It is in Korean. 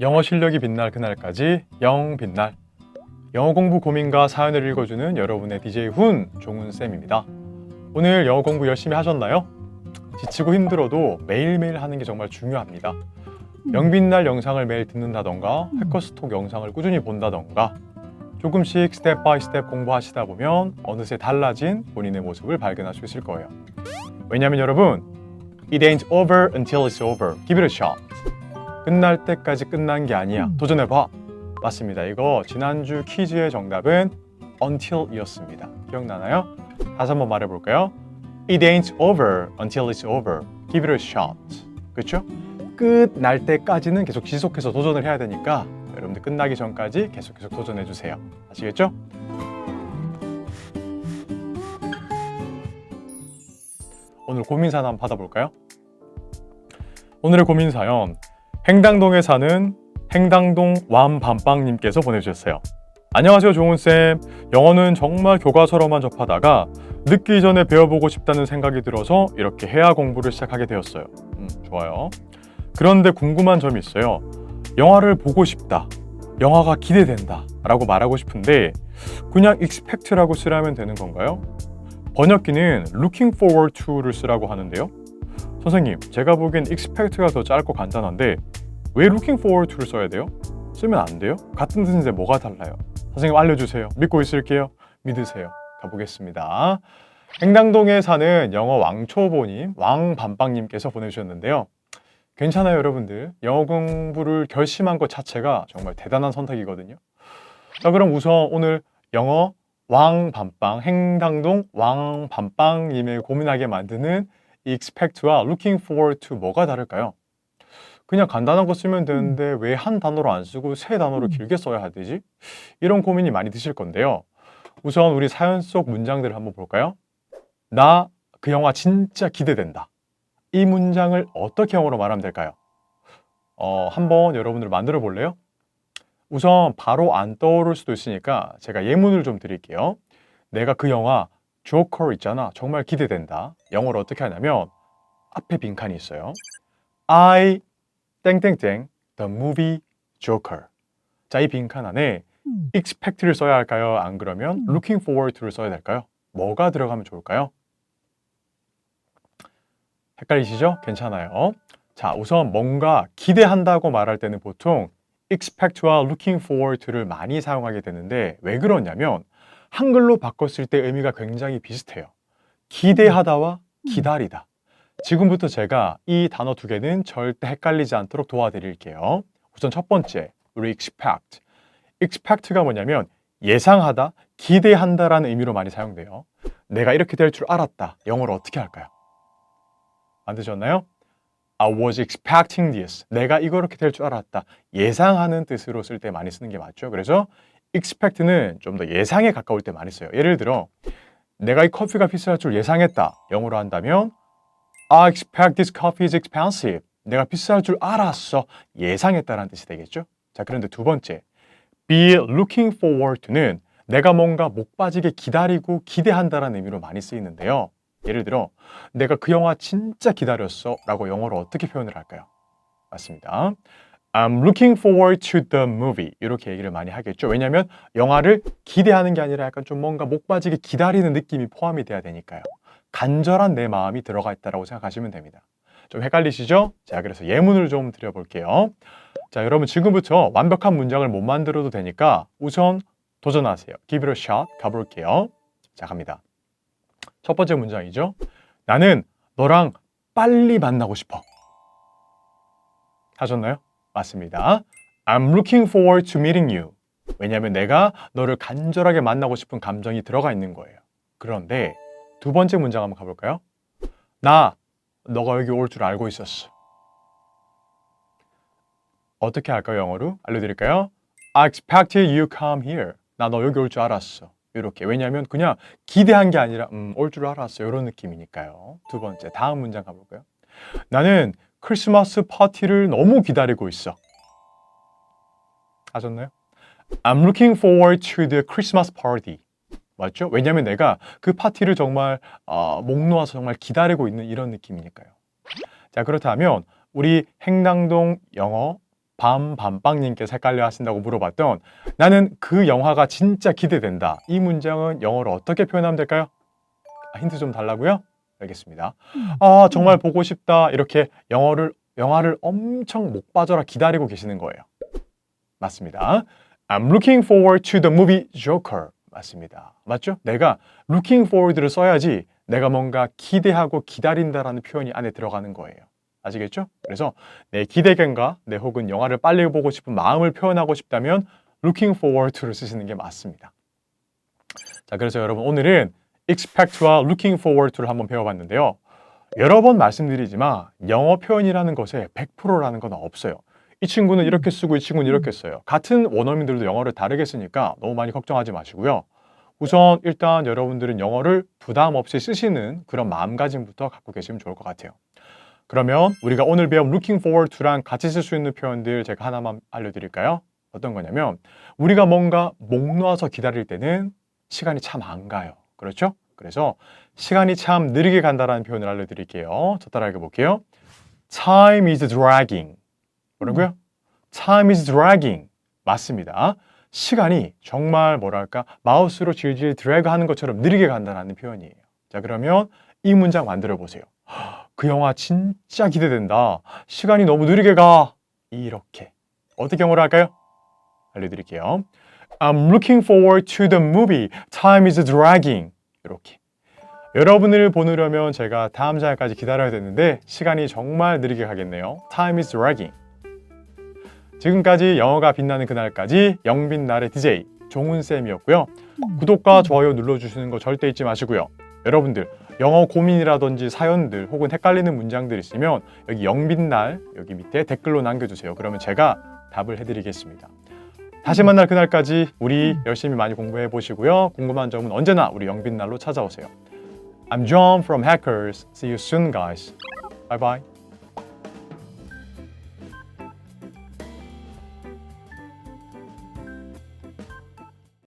영어 실력이 빛날 그날까지 영 빛날 영어 공부 고민과 사연을 읽어주는 여러분의 DJ 훈 종훈쌤입니다. 오늘 영어 공부 열심히 하셨나요? 지치고 힘들어도 매일매일 하는 게 정말 중요합니다. 영빛날 영상을 매일 듣는다던가 해커스톡 영상을 꾸준히 본다던가 조금씩 스텝 바이 스텝 공부하시다 보면 어느새 달라진 본인의 모습을 발견할 수 있을 거예요. 왜냐면 여러분 It ain't over until it's over. Give it a shot. 끝날 때까지 끝난 게 아니야. 도전해봐. 맞습니다. 이거 지난주 퀴즈의 정답은 until이었습니다. 기억나나요? 다시 한번 말해볼까요? It ain't over until it's over. Give it a shot. 그렇죠? 끝날 때까지는 계속 지속해서 도전을 해야 되니까 여러분들 끝나기 전까지 계속 계속 도전해 주세요. 아시겠죠? 오늘 고민 사연 한번 받아볼까요? 오늘의 고민 사연 행당동에 사는 행당동 완밤빵님께서 보내주셨어요. 안녕하세요 종훈쌤. 영어는 정말 교과서로만 접하다가 늦기 전에 배워보고 싶다는 생각이 들어서 이렇게 해야 공부를 시작하게 되었어요. 음, 좋아요. 그런데 궁금한 점이 있어요. 영화를 보고 싶다. 영화가 기대된다. 라고 말하고 싶은데 그냥 expect라고 쓰라면 되는 건가요? 번역기는 looking forward to를 쓰라고 하는데요. 선생님, 제가 보기엔 expect가 더 짧고 간단한데 왜 looking forward to를 써야 돼요? 쓰면 안 돼요? 같은 뜻인데 뭐가 달라요? 선생님 알려주세요. 믿고 있을게요. 믿으세요. 가보겠습니다. 행당동에 사는 영어 왕초보님, 왕밤빵님께서 보내주셨는데요. 괜찮아요, 여러분들. 영어 공부를 결심한 것 자체가 정말 대단한 선택이거든요. 자, 그럼 우선 오늘 영어 왕밤빵, 행당동 왕밤빵님의 고민하게 만드는 이 expect와 looking forward to 뭐가 다를까요? 그냥 간단한 거 쓰면 되는데 왜 한 단어로 안 쓰고 세 단어로 길게 써야 되지? 이런 고민이 많이 드실 건데요. 우선 우리 사연 속 문장들을 한번 볼까요? 나 그 영화 진짜 기대된다. 이 문장을 어떻게 영어로 말하면 될까요? 어, 한번 여러분들 만들어 볼래요? 우선 바로 안 떠오를 수도 있으니까 제가 예문을 좀 드릴게요. 내가 그 영화 조커 있잖아. 정말 기대된다. 영어로 어떻게 하냐면 앞에 빈칸이 있어요. I 땡땡땡 the movie Joker. 자, 이 빈칸 안에 expect를 써야 할까요? 안 그러면 looking forward to를 써야 될까요? 뭐가 들어가면 좋을까요? 헷갈리시죠? 괜찮아요. 자, 우선 뭔가 기대한다고 말할 때는 보통 expect와 looking forward to를 많이 사용하게 되는데 왜 그러냐면 한글로 바꿨을 때 의미가 굉장히 비슷해요. 기대하다와 기다리다. 지금부터 제가 이 단어 두 개는 절대 헷갈리지 않도록 도와드릴게요. 우선 첫 번째, 우리 expect. expect가 뭐냐면 예상하다, 기대한다라는 의미로 많이 사용돼요. 내가 이렇게 될 줄 알았다. 영어로 어떻게 할까요? 만드셨나요? I was expecting this. 내가 이렇게 될 줄 알았다. 예상하는 뜻으로 쓸 때 많이 쓰는 게 맞죠. 그래서 expect는 좀 더 예상에 가까울 때 많이 써요. 예를 들어, 내가 이 커피가 비쌀 줄 예상했다. 영어로 한다면 I expect this coffee is expensive. 내가 비쌀 줄 알았어. 예상했다라는 뜻이 되겠죠. 자, 그런데 두 번째, be looking forward to는 내가 뭔가 목 빠지게 기다리고 기대한다라는 의미로 많이 쓰이는데요. 예를 들어, 내가 그 영화 진짜 기다렸어. 라고 영어로 어떻게 표현을 할까요? 맞습니다. I'm looking forward to the movie. 이렇게 얘기를 많이 하겠죠. 왜냐하면 영화를 기대하는 게 아니라 약간 좀 뭔가 목 빠지게 기다리는 느낌이 포함이 돼야 되니까요. 간절한 내 마음이 들어가 있다라고 생각하시면 됩니다. 좀 헷갈리시죠? 자, 그래서 예문을 좀 드려볼게요. 자, 여러분 지금부터 완벽한 문장을 못 만들어도 되니까 우선 도전하세요. Give it a shot. 가볼게요. 자, 갑니다. 첫 번째 문장이죠. 나는 너랑 빨리 만나고 싶어. 하셨나요? 맞습니다. I'm looking forward to meeting you. 왜냐하면 내가 너를 간절하게 만나고 싶은 감정이 들어가 있는 거예요. 그런데 두 번째 문장 한번 가볼까요? 나 너가 여기 올 줄 알고 있었어. 어떻게 할까요, 영어로? 알려드릴까요? I expected you come here. 나 너 여기 올 줄 알았어. 이렇게. 왜냐하면 그냥 기대한 게 아니라 음, 올 줄 알았어. 이런 느낌이니까요. 두 번째, 다음 문장 가볼까요? 나는 크리스마스 파티를 너무 기다리고 있어. 하셨나요? I'm looking forward to the Christmas party. 맞죠? 왜냐하면 내가 그 파티를 정말 어, 목 놓아서 정말 기다리고 있는 이런 느낌이니까요. 자 그렇다면 우리 행당동 영어 밤밤빵님께서 헷갈려 하신다고 물어봤던 나는 그 영화가 진짜 기대된다. 이 문장은 영어로 어떻게 표현하면 될까요? 아, 힌트 좀 달라고요? 알겠습니다. 아, 정말 보고 싶다. 이렇게 영어를 영화를 엄청 목 빠져라 기다리고 계시는 거예요. 맞습니다. I'm looking forward to the movie Joker. 맞습니다. 맞죠? 내가 looking forward를 써야지 내가 뭔가 기대하고 기다린다라는 표현이 안에 들어가는 거예요. 아시겠죠? 그래서 내 기대감과 내 혹은 영화를 빨리 보고 싶은 마음을 표현하고 싶다면 looking forward to를 쓰시는 게 맞습니다. 자, 그래서 여러분 오늘은 expect와 looking forward to를 한번 배워봤는데요. 여러 번 말씀드리지만 영어 표현이라는 것에 100%라는 건 없어요. 이 친구는 이렇게 쓰고 이 친구는 이렇게 써요. 같은 원어민들도 영어를 다르게 쓰니까 너무 많이 걱정하지 마시고요. 우선 일단 여러분들은 영어를 부담 없이 쓰시는 그런 마음가짐부터 갖고 계시면 좋을 것 같아요. 그러면 우리가 오늘 배운 looking forward to랑 같이 쓸 수 있는 표현들 제가 하나만 알려드릴까요? 어떤 거냐면 우리가 뭔가 목 놓아서 기다릴 때는 시간이 참 안 가요. 그렇죠? 그래서 시간이 참 느리게 간다라는 표현을 알려드릴게요. 저 따라 읽어볼게요. Time is dragging. 뭐라고요? Time is dragging. 맞습니다. 시간이 정말 뭐랄까 마우스로 질질 드래그 하는 것처럼 느리게 간다는 표현이에요. 자 그러면 이 문장 만들어 보세요. 그 영화 진짜 기대된다. 시간이 너무 느리게 가. 이렇게 어떻게 영어로 할까요? 알려드릴게요. I'm looking forward to the movie. Time is dragging. 이렇게. 여러분을 보느려면 제가 다음 장까지 기다려야 되는데 시간이 정말 느리게 가겠네요. Time is dragging. 지금까지 영어가 빛나는 그날까지 영빛날의 DJ 종훈쌤이었고요. 구독과 좋아요 눌러주시는 거 절대 잊지 마시고요. 여러분들 영어 고민이라든지 사연들 혹은 헷갈리는 문장들 있으면 여기 영빛날 여기 밑에 댓글로 남겨주세요. 그러면 제가 답을 해드리겠습니다. 다시 만날 그날까지 우리 열심히 많이 공부해 보시고요. 궁금한 점은 언제나 우리 영빛날로 찾아오세요. I'm John from Hackers. See you soon, guys. Bye bye.